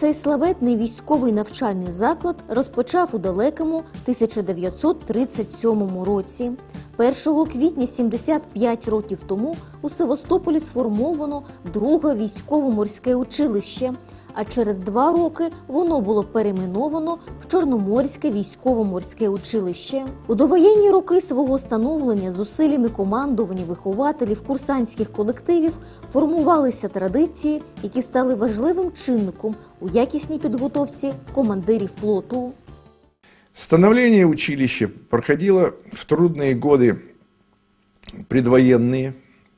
Цей славетний військовий навчальний заклад розпочав у далекому 1937 році. 1 квітня 75 років тому у Севастополі сформовано друге військово-морське училище А через два роки воно було перейменовано в Чорноморське військово-морське училище. У довоєнні роки свого становлення зусиллями командування вихователів курсантських колективів формувалися традиції, які стали важливим чинником у якісній підготовці командирів флоту. Становление училища проходило в трудные годы предвоенные.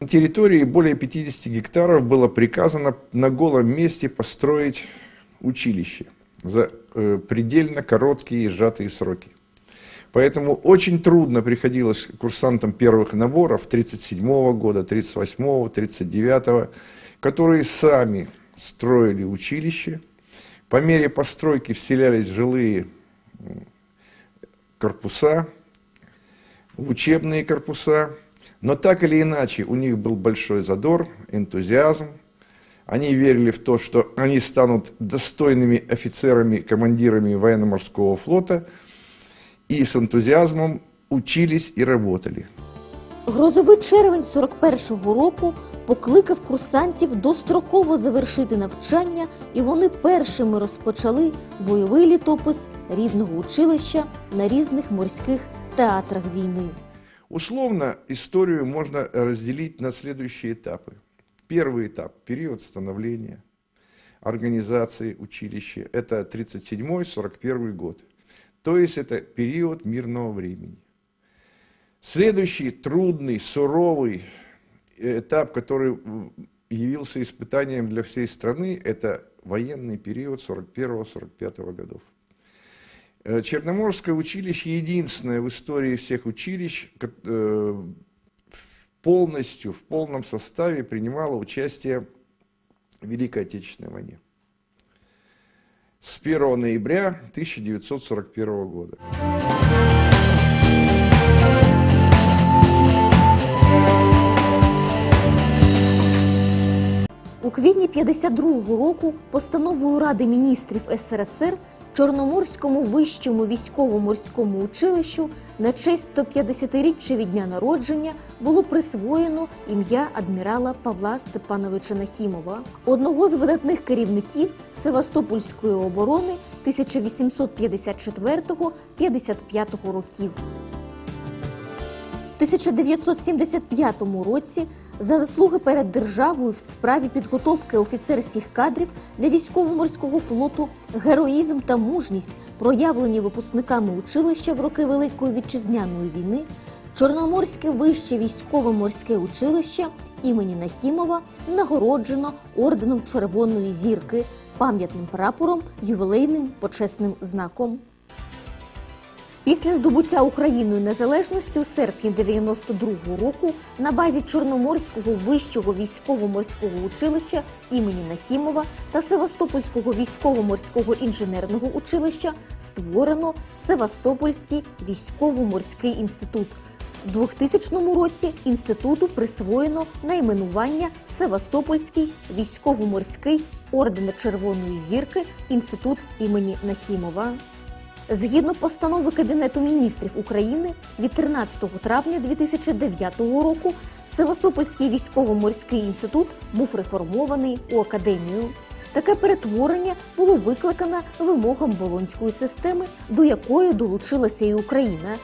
Территории более 50 гектаров было приказано на голом месте построить училище за э, предельно короткие и сжатые сроки. Поэтому очень трудно приходилось курсантам первых наборов 37 года, 38 39 которые сами строили училище. По мере постройки вселялись жилые корпуса, в учебные корпуса. Но так или иначе у них был большой задор, энтузиазм. Они верили в то, что они станут достойными офицерами, командирами военно-морского флота. И с энтузиазмом учились и работали. Грозовий червень 41-го року покликав курсантів достроково завершити навчання, і вони першими розпочали бойовий літопис рідного училища на різних морських театрах війни. Условно историю можно разделить на следующие этапы. Первый этап – период становления, организации училища. Это 37-41 год. То есть это период мирного времени. Следующий трудный, суровый этап, который явился испытанием для всей страны, это военный период 41-45 годов. Э, Черноморское училище единственное в истории всех училищ ко- э, в- полностью, в полном составе принимало участие в Великой Отечественной войне. С 1 ноября 1941 года. У квітні 52-го року постановою Ради міністрів СРСР Чорноморському вищому військово-морському училищу на честь 150-річчя від дня народження було присвоєно ім'я адмірала Павла Степановича Нахімова, одного з видатних керівників Севастопольської оборони 1854-55 років. В 1975 році за заслуги перед державою в справі підготовки офіцерських кадрів для військово-морського флоту, героїзм та мужність, проявлені випускниками училища в роки Великої вітчизняної війни, Чорноморське вище військово-морське училище імені Нахімова нагороджено орденом Червоної зірки, пам'ятним прапором, ювілейним почесним знаком. Після здобуття Україною незалежності у серпні 92-го року на базі Чорноморського вищого військово-морського училища імені Нахімова та Севастопольського військово-морського інженерного училища створено Севастопольський військово-морський інститут. В 2000 році інституту присвоєно найменування Севастопольський військово-морський ордена Червоної зірки інститут імені Нахімова. Згідно постанови Кабінету міністрів України від 13 травня 2009 року Севастопольський військово-морський інститут був реформований у академію. Таке перетворення було викликано вимогам болонської системи, до якої долучилася і Україна.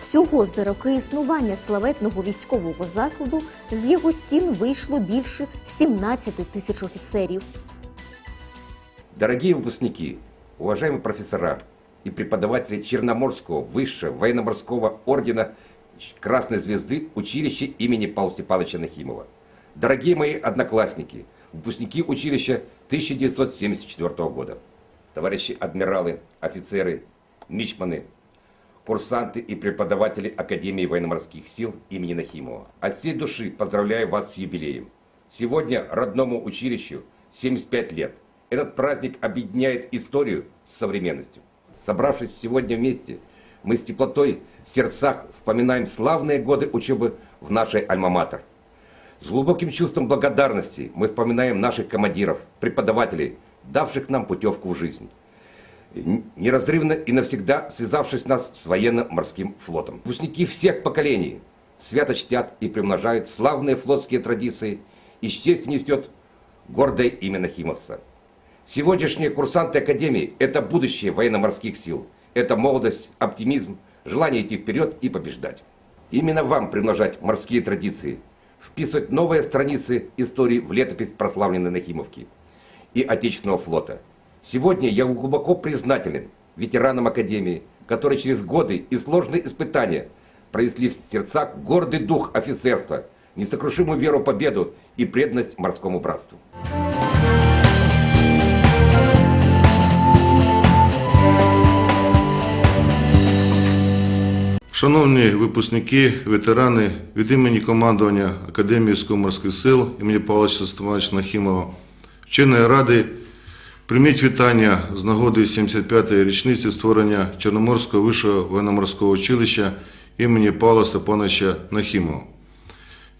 Всього за роки існування славетного військового закладу з його стін вийшло більше 17 тисяч офіцерів. Дорогие выпускники, уважаемые профессора и преподаватели Черноморского высшего военно-морского ордена Красной Звезды училища имени Павла Степановича Нахимова. Дорогие мои одноклассники, выпускники училища 1974 года, товарищи адмиралы, офицеры, мичманы, курсанты и преподаватели Академии военно-морских сил имени Нахимова. От всей души поздравляю вас с юбилеем. Сегодня родному училищу 75 лет. Этот праздник объединяет историю с современностью. Собравшись сегодня вместе, мы с теплотой в сердцах вспоминаем славные годы учебы в нашей Альма-Матер. С глубоким чувством благодарности мы вспоминаем наших командиров, преподавателей, давших нам путевку в жизнь неразрывно и навсегда связавшись нас с военно-морским флотом. Выпускники всех поколений свято чтят и примножают славные флотские традиции, и с честью несет гордое имя Нахимовца. Сегодняшние курсанты Академии – это будущее военно-морских сил. Это молодость, оптимизм, желание идти вперед и побеждать. Именно вам примножать морские традиции, вписывать новые страницы истории в летопись прославленной Нахимовки и Отечественного флота. Сегодня я глубоко признателен ветеранам Академии, которые через годы и сложные испытания пронесли в сердцах гордый дух офицерства, несокрушимую веру в победу и преданность морскому братству. Шановні випускники, ветерани, від імені командування Академії військово-морських сил імені Павла Степановича Нахімова, вченої ради, прийміть вітання з нагоди 75-ї річниці створення Чорноморського вищого военно-морського училища імені Павла Степановича Нахімова.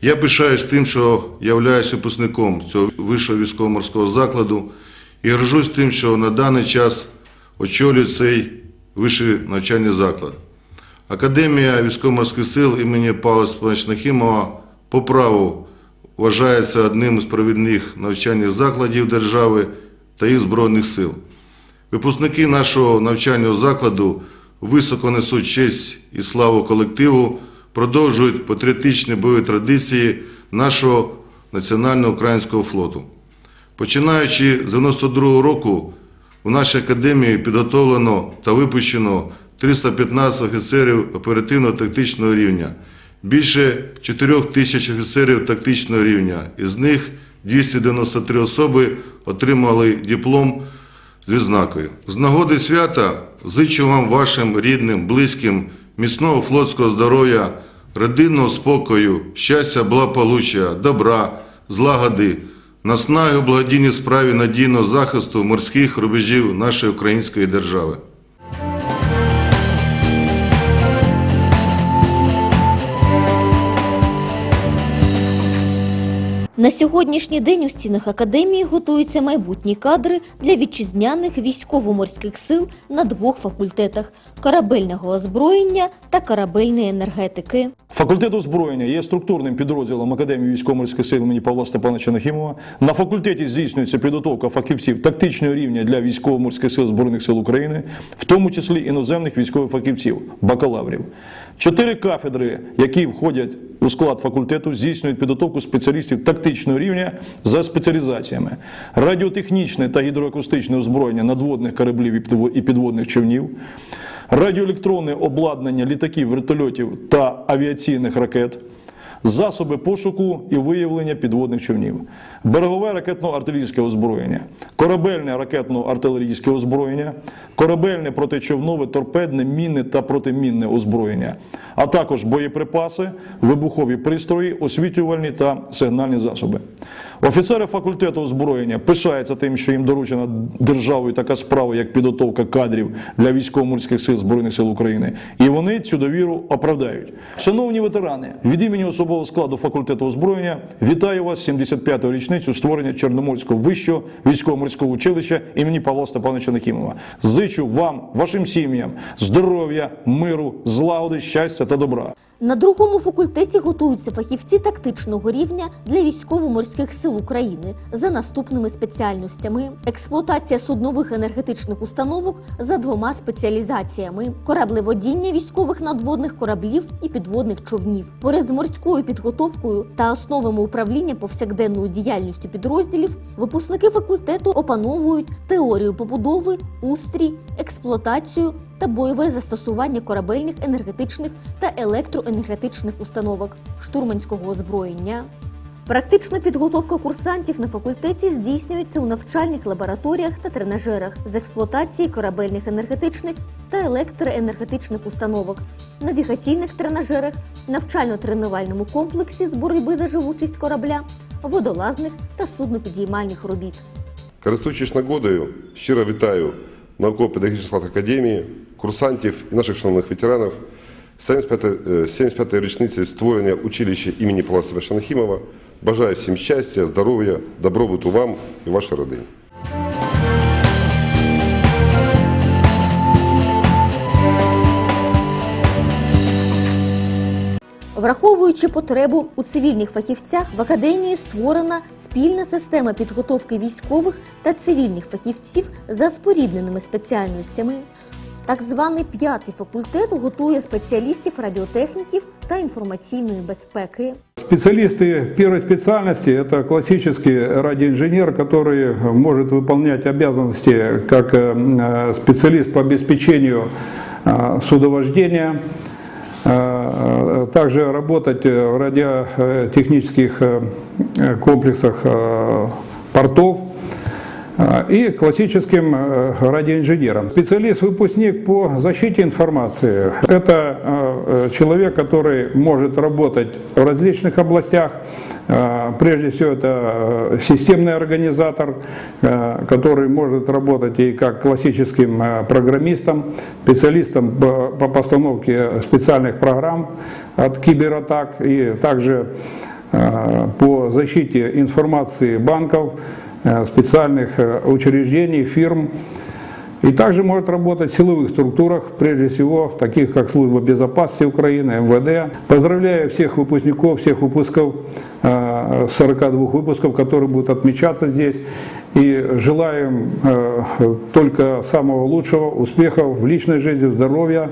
Я пишаюсь тим, що являюсь випускником цього вищого військово-морського закладу і горжусь тим, що на даний час очолюю цей вищий навчальний заклад. Академія військово-морських сил імені Павла Степановича Нахімова по праву вважається одним із провідних навчальних закладів держави та їх Збройних сил. Випускники нашого навчального закладу високо несуть честь і славу колективу, продовжують патріотичні бойові традиції нашого національного українського флоту. Починаючи з 92-го року, у нашій академії підготовлено та випущено 315 офіцерів оперативно-тактичного рівня, більше 4 тисяч офіцерів тактичного рівня, із них 293 особи отримали диплом з відзнакою. З нагоди свята зичу вам вашим рідним, близьким, міцного флотського здоров'я, родинного спокою, щастя, благополуччя, добра, злагоди, наснаги у благодійній справі надійного захисту морських рубежів нашої української держави. На сьогоднішній день у стінах академії готуються майбутні кадри для вітчизняних військово-морських сил на двох факультетах корабельного озброєння та корабельної енергетики. Факультет озброєння є структурним підрозділом Академії військово-морських сил імені Павла Степановича Нахімова. На факультеті здійснюється підготовка фахівців тактичного рівня для військово-морських сил Збройних сил України, в тому числі іноземних військових фахівців, бакалаврів. Чотири кафедри, які входять у склад факультету, здійснюють підготовку спеціалістів тактичного рівня за спеціалізаціями: радіотехнічне та гідроакустичне озброєння надводних кораблів і підводних човнів. Радіоелектронне обладнання літаків, вертольотів та авіаційних ракет, засоби пошуку і виявлення підводних човнів, берегове ракетно-артилерійське озброєння, корабельне ракетно-артилерійське озброєння, корабельне протичовнове торпедне, мінне та протимінне озброєння, а також боєприпаси, вибухові пристрої, освітлювальні та сигнальні засоби. Офіцери факультету озброєння пишаються тим, що їм доручена державою така справа, як підготовка кадрів для військово-морських сил Збройних сил України, і вони цю довіру оправдають. Шановні ветерани, від імені особового складу факультету озброєння вітаю вас з 75-ю річницю створення Чорноморського вищого військово-морського училища імені Павла Степановича Нахімова. Зичу вам, вашим сім'ям, здоров'я, миру, злагоди, щастя та добра. На другому факультеті готуються фахівці тактичного рівня для військово-морських сил України за наступними спеціальностями: експлуатація суднових енергетичних установок за двома спеціалізаціями: кораблеводіння військових надводних кораблів і підводних човнів. Поряд з морською підготовкою та основами управління повсякденною діяльністю підрозділів випускники факультету опановують теорію побудови, устрій, експлуатацію та бойове застосування корабельних енергетичних та електроенергетичних установок штурманського озброєння. Практична підготовка курсантів на факультеті здійснюється у навчальних лабораторіях та тренажерах з експлуатації корабельних енергетичних та електроенергетичних установок, навігаційних тренажерах, навчально-тренувальному комплексі з боротьби за живучість корабля, водолазних та суднопідіймальних робіт. Користуючись нагодою, щиро вітаю науково-педагогічний склад академії, курсантів і наших шановних ветеранів з 75-ї е, 75-ї річниці створення училища імені Павла Степановича Нахімова. Бажаю всім щастя, здоров'я, добробуту вам і вашій родині. Враховуючи потребу у цивільних фахівцях, в академії створена спільна система підготовки військових та цивільних фахівців за спорідненими спеціальностями. Так званий п'ятий факультет готує спеціалістів радіотехніків та інформаційної безпеки. Специалисты первой специальности – это классический радиоинженер, который может выполнять обязанности как э, специалист по обеспечению э, судовождения, э, также работать в радиотехнических э, комплексах э, портов, а, и классическим э, радиоинженером. Специалист-выпускник по защите информации. Это э, человек, который может работать в различных областях. Э, Прежде всего, это э, системный организатор, который может работать и как классическим программистом, специалистом по по постановке специальных программ от кибератак и также по защите информации банков, специальных э, учреждений, фирм. И также может работать в силовых структурах, прежде всего таких как Служба безопасности Украины, МВД. Поздравляю всех выпускников, всех выпусков, э, 42 выпусков, которые будут отмечаться здесь. И желаем э, только самого лучшего, успехов в личной жизни, здоровья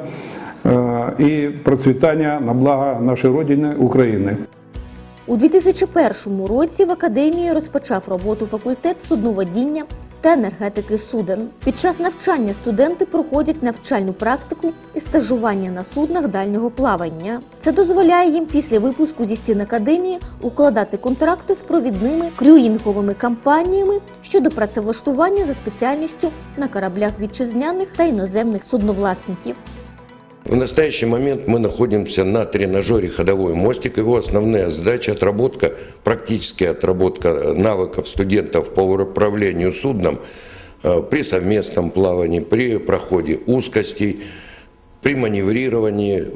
э, и процветания на благо нашей Родины Украины. У 2001 році в академії розпочав роботу факультет судноводіння та енергетики суден. Під час навчання студенти проходять навчальну практику і стажування на суднах дальнього плавання. Це дозволяє їм після випуску зі стін академії укладати контракти з провідними крюїнговими компаніями щодо працевлаштування за спеціальністю на кораблях вітчизняних та іноземних судновласників. В настоящий момент мы находимся на тренажере «Ходовой мостик». Его основная задача – отработка, практическая отработка навыков студентов по управлению судном э, при совместном плавании, при проходе узкостей, при маневрировании,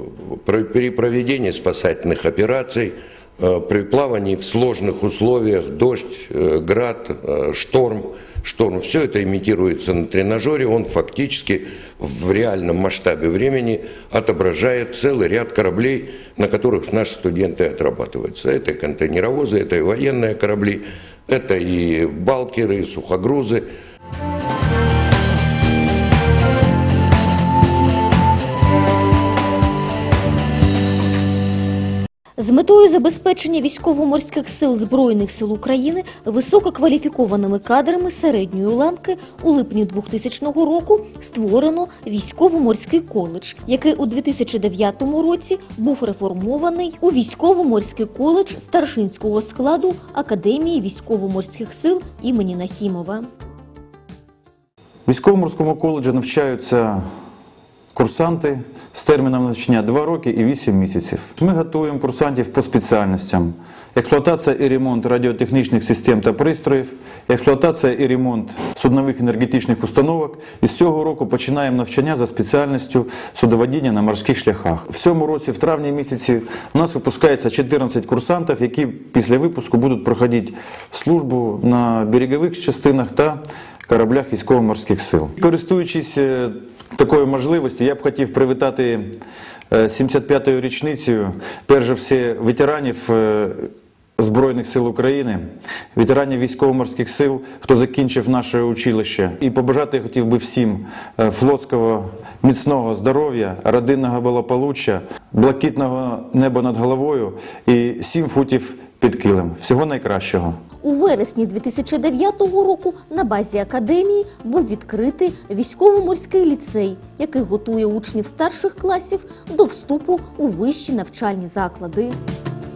при проведении спасательных операций, э, при плавании в сложных условиях, дождь, э, град, шторм. Шторм. Все это имитируется на тренажере, он фактически в реальном масштабе времени отображает целый ряд кораблей, на которых наши студенты отрабатываются. Это и контейнеровозы, это и военные корабли, это и балкеры, и сухогрузы. З метою забезпечення військово-морських сил Збройних сил України висококваліфікованими кадрами середньої ланки у липні 2000 року створено військово-морський коледж, який у 2009 році був реформований у військово-морський коледж старшинського складу Академії військово-морських сил імені Нахімова. Військово-морському коледжі навчаються курсанти з терміном навчання 2 роки і 8 місяців. Ми готуємо курсантів по спеціальностям. Експлуатація і ремонт радіотехнічних систем та пристроїв, експлуатація і ремонт суднових енергетичних установок. І з цього року починаємо навчання за спеціальністю судоводіння на морських шляхах. В цьому році, в травні місяці, у нас випускається 14 курсантів, які після випуску будуть проходити службу на берегових частинах та кораблях військово-морських сил. Користуючись е, такою можливістю, я б хотів привітати е, 75-ю річницею, перш за все, ветеранів е, Збройних сил України, ветеранів військово-морських сил, хто закінчив наше училище. І побажати хотів би всім е, флотського міцного здоров'я, родинного благополуччя, блакитного неба над головою і 7 футів під килим. Всього найкращого. У вересні 2009 року на базі академії був відкритий військово-морський ліцей, який готує учнів старших класів до вступу у вищі навчальні заклади.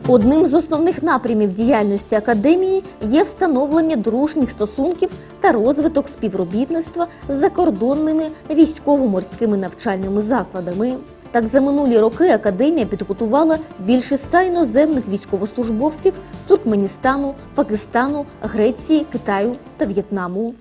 Одним з основних напрямів діяльності академії є встановлення дружніх стосунків та розвиток співробітництва з закордонними військово-морськими навчальними закладами. Так, за минулі роки академія підготувала більше ста іноземних військовослужбовців Туркменістану, Пакистану, Греції, Китаю та В'єтнаму.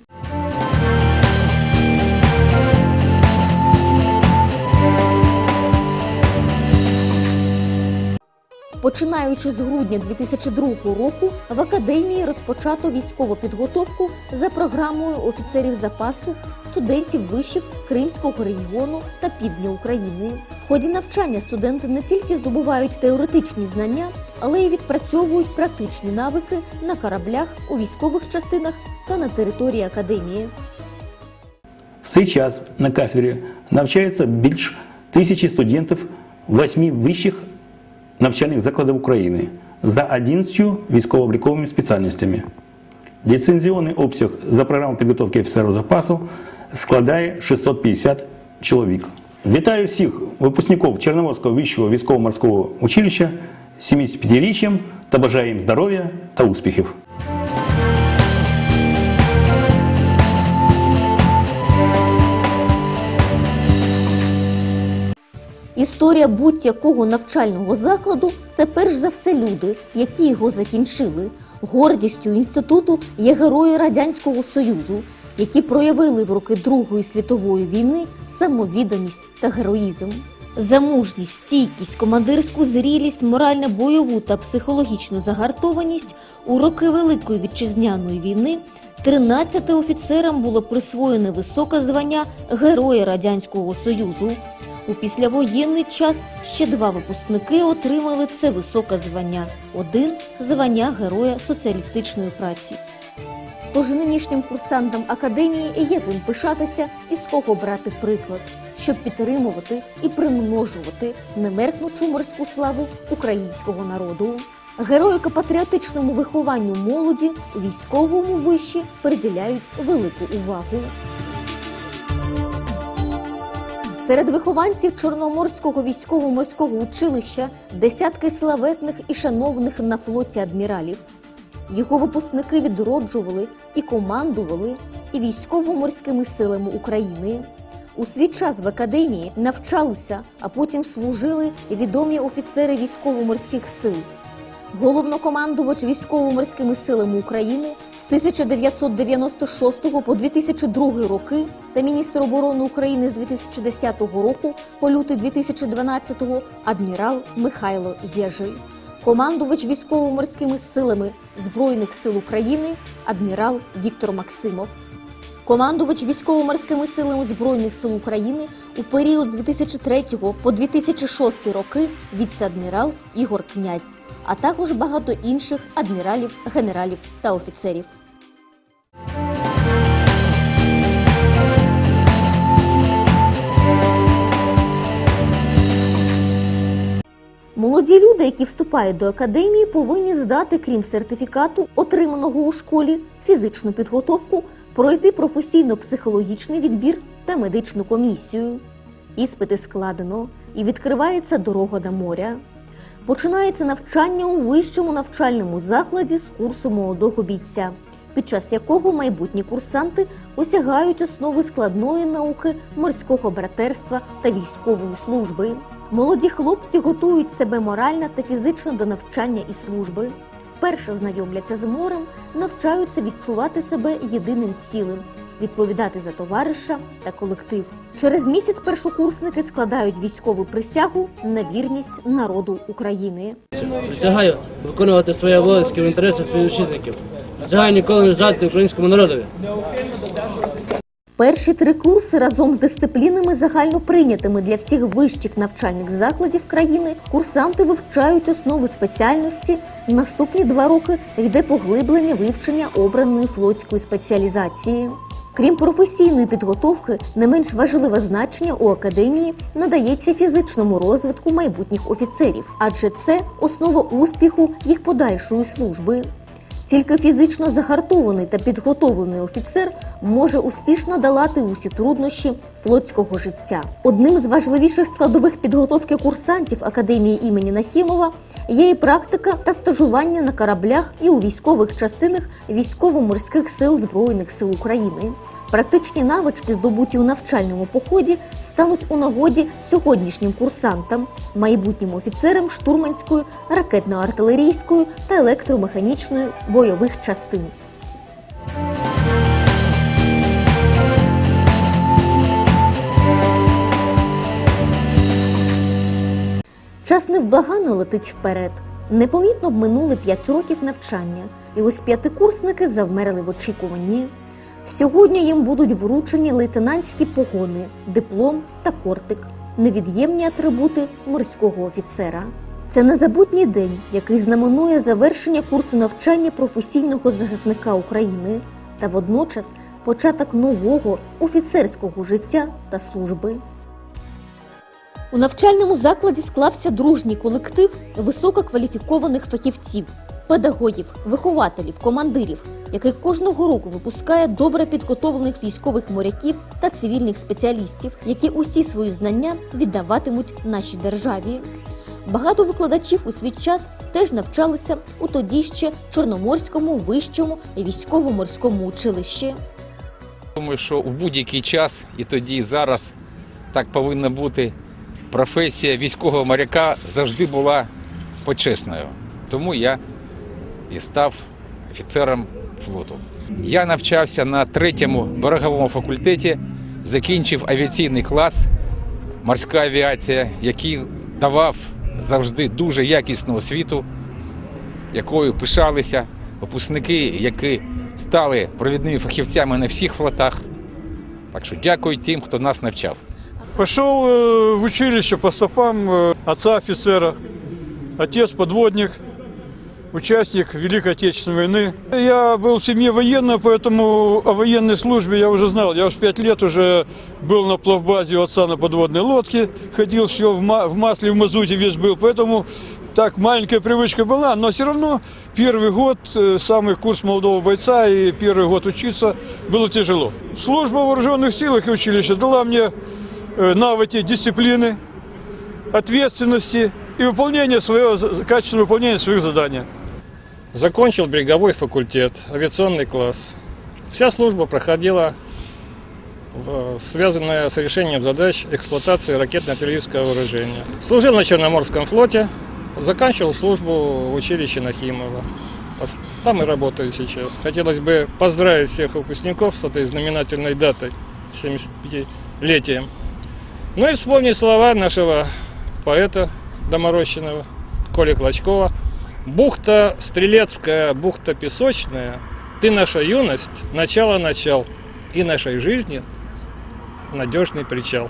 Починаючи з грудня 2002 року в академії розпочато військову підготовку за програмою офіцерів запасу студентів вишів Кримського регіону та півдня України. В ході навчання студенти не тільки здобувають теоретичні знання, але й відпрацьовують практичні навики на кораблях у військових частинах та на території академії. В цей час на кафедрі навчається більш тисячі студентів восьми вищих навчальних закладів України за 11 військово-обліковими спеціальностями. Ліцензіонний обсяг за програмою підготовки офіцерів запасу складає 650 чоловік. Вітаю всіх випускників Чорноморського вищого військово-морського училища з 75-річчям та бажаю їм здоров'я та успіхів. Історія будь-якого навчального закладу це перш за все люди, які його закінчили. Гордістю інституту є герої Радянського Союзу, які проявили в роки Другої світової війни самовідданість та героїзм. За мужність, стійкість, командирську зрілість, морально-бойову та психологічну загартованість у роки Великої вітчизняної війни 13 офіцерам було присвоєне високе звання Героя Радянського Союзу. У післявоєнний час ще два випускники отримали це високе звання. Один звання Героя соціалістичної праці. Тож нинішнім курсантам академії є ким пишатися і з кого брати приклад, щоб підтримувати і примножувати немеркнучу морську славу українського народу. Героїко-патріотичному вихованню молоді у військовому виші приділяють велику увагу. Серед вихованців Чорноморського військово-морського училища десятки славетних і шановних на флоті адміралів. Його випускники відроджували і командували і військово-морськими силами України. У свій час в академії навчалися, а потім служили відомі офіцери військово-морських сил. Головнокомандувач військово-морськими силами України 1996 по 2002 роки та міністр оборони України з 2010 року по лютий 2012 адмірал Михайло Єжель. Командувач військово-морськими силами Збройних сил України адмірал Віктор Максимов. Командувач військово-морськими силами Збройних сил України у період з 2003 по 2006 роки віце-адмірал Ігор Князь, а також багато інших адміралів, генералів та офіцерів. Молоді люди, які вступають до академії, повинні здати, крім сертифікату, отриманого у школі, фізичну підготовку, пройти професійно-психологічний відбір та медичну комісію. Іспити складено і відкривається дорога до моря. Починається навчання у вищому навчальному закладі з курсу молодого бійця, під час якого майбутні курсанти осягають основи складної науки морського братерства та військової служби. Молоді хлопці готують себе морально та фізично до навчання і служби. Вперше знайомляться з морем, навчаються відчувати себе єдиним цілим, відповідати за товариша та колектив. Через місяць першокурсники складають військову присягу на вірність народу України. Присягаю виконувати свої обов'язки в інтересах співвітчизників. Присягаю ніколи не зрадити українському народові. Перші три курси разом з дисциплінами загально прийнятими для всіх вищих навчальних закладів країни курсанти вивчають основи спеціальності. Наступні два роки йде поглиблення вивчення обраної флотської спеціалізації. Крім професійної підготовки, не менш важливе значення у академії надається фізичному розвитку майбутніх офіцерів, адже це основа успіху їх подальшої служби. Тільки фізично загартований та підготовлений офіцер може успішно долати усі труднощі флотського життя. Одним з важливіших складових підготовки курсантів академії імені Нахімова є і практика та стажування на кораблях і у військових частинах військово-морських сил Збройних сил України. Практичні навички, здобуті у навчальному поході, стануть у нагоді сьогоднішнім курсантам, майбутнім офіцерам штурманської, ракетно-артилерійської та електромеханічної бойових частин. Час невблаганно летить вперед. Непомітно б минули 5 років навчання, і ось п'ятикурсники завмерли в очікуванні. Сьогодні їм будуть вручені лейтенантські погони, диплом та кортик, невід'ємні атрибути морського офіцера. Це незабутній день, який знаменує завершення курсу навчання професійного захисника України та водночас початок нового офіцерського життя та служби. У навчальному закладі склався дружній колектив висококваліфікованих фахівців, педагогів, вихователів, командирів, який кожного року випускає добре підготовлених військових моряків та цивільних спеціалістів, які усі свої знання віддаватимуть нашій державі. Багато викладачів у свій час теж навчалися у тоді ще Чорноморському вищому військово-морському училищі. Думаю, що у будь-який час, і тоді, і зараз так повинно бути. Професія військового моряка завжди була почесною. Тому я і став офіцером флоту. Я навчався на третьому береговому факультеті, закінчив авіаційний клас, морська авіація, який давав завжди дуже якісну освіту, якою пишалися випускники, які стали провідними фахівцями на всіх флотах. Так що дякую тим, хто нас навчав. Пошел э, в училище по стопам э, отца офицера. Отец подводник, участник Великой Отечественной войны. Я был в семье военной, поэтому о военной службе я уже знал. Я в пять лет уже был на плавбазе у отца на подводной лодке, ходил все в, в масле, в мазуте весь был. Поэтому так маленькая привычка была, но все равно первый год, э, самый курс молодого бойца и первый год учиться было тяжело. Служба в вооруженных силах и училище дала мне э, навыки дисциплины, ответственности и выполнения своего, качественного выполнения своих заданий. Закончил береговой факультет, авиационный класс. Вся служба проходила связанная с решением задач эксплуатации ракетно-артиллерийского вооружения. Служил на Черноморском флоте, заканчивал службу в училище Нахимова. Там и работаю сейчас. Хотелось бы поздравить всех выпускников с этой знаменательной датой, 75-летием. Ну и вспомнить слова нашего поэта доморощенного Коли Клочкова – Бухта Стрелецкая, бухта Песочная, ты наша юность, начало начал, и нашей жизни надежный причал.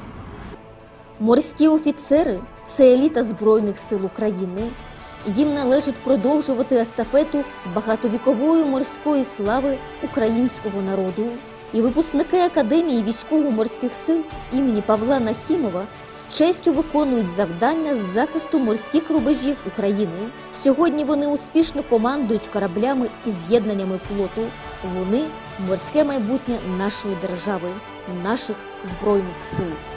Морські офіцери це еліта Збройних сил України. Їм належить продовжувати естафету багатовікової морської слави українського народу. І випускники Академії військово-морських сил імені Павла Нахімова з честю виконують завдання з захисту морських рубежів України. Сьогодні вони успішно командують кораблями і з'єднаннями флоту. Вони морське майбутнє нашої держави, наших збройних сил.